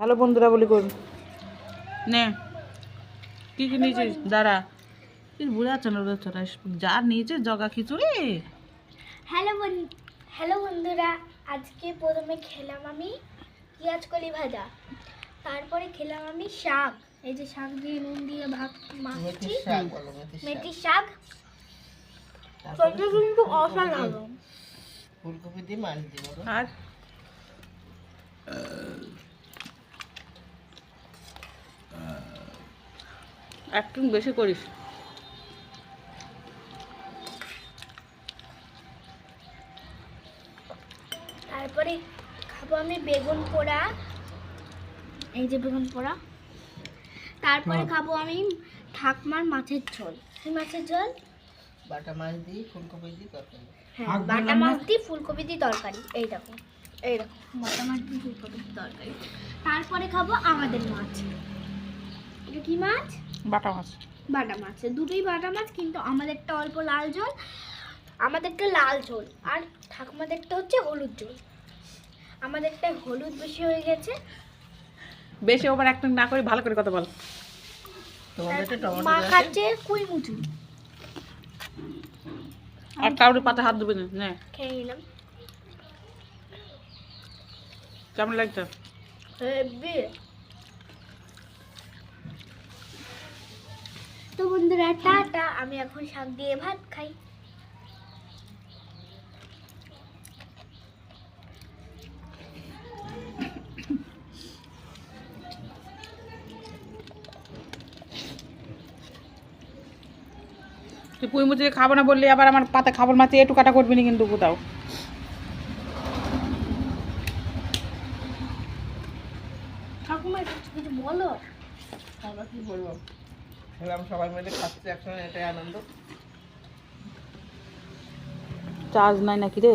Hello বন্ধুরা বলি করুন নে। কি কি নিয়েছিস? দাঁড়া। তুই বুঝাচ্ছ না বুঝাচ্ছ না যা নিয়েছিস জগা খিচুড়ি। হ্যালো হ্যালো বন্ধুরা আজকে প্রথমে খেলাম আমি পেঁয়াজ কলি ভাজা তারপরে খেলাম আমি শাক এই যে শাক দিয়ে নুন দিয়ে ভাত মাখছি মেথির শাক কিন্তু অসাধারণ। ফুলকপি দিয়ে মাছ দিব আর? একটু বেশি করিস। তারপরে খাব আমি বেগুন পোড়া। এই যে বেগুন পোড়া। তারপরে খাব আমি ঠাকমার মাছের ঝোল। সেই মাছের ঝোল? বাটা মাছ দিয়ে ফুলকপি দিয়ে তরকারি। হ্যাঁ বাটা মাছ দিয়ে ফুলকপি দিয়ে তরকারি। এই দেখো এই দেখো বাটা মাছ দিয়ে ফুলকপি দিয়ে তরকারি। তারপরে খাব আমাদের মাছ। এটা কি মাছ? বাটা মাছ। বাটা মাছ দুটোই বাটা মাছ কিন্তু আমাদেরটা অল্প লাল ঝোল আমাদেরটা লাল ঝোল আর ঠাকুমাদেরটা হচ্ছে হলুদ ঝোল। আমাদেরটা হলুদ বেশি হয়ে গেছে। বেশি ওভার অ্যাক্টিং না করে ভালো করে কথা বল। মা খাচ্ছে কুই মুচু। আর কাউরে পাতে হাত দেবে না নে। খেয়ে নিলাম। কেমন লাগছে? বন্ধুরা টাটা। আমি এখন শাক দিয়ে ভাত খাই। তুই পুঁই খাব না বললি আবার আমার পাতা খাবার মাছে একটু কাটা করবি না কিন্তু কোথাও। ঠাকুমা কিছু বলো। কি বলব? খেলাম সবাই মিলে খাচ্ছি একসঙ্গে এটাই আনন্দ। চার্জ নাই নাকি রে?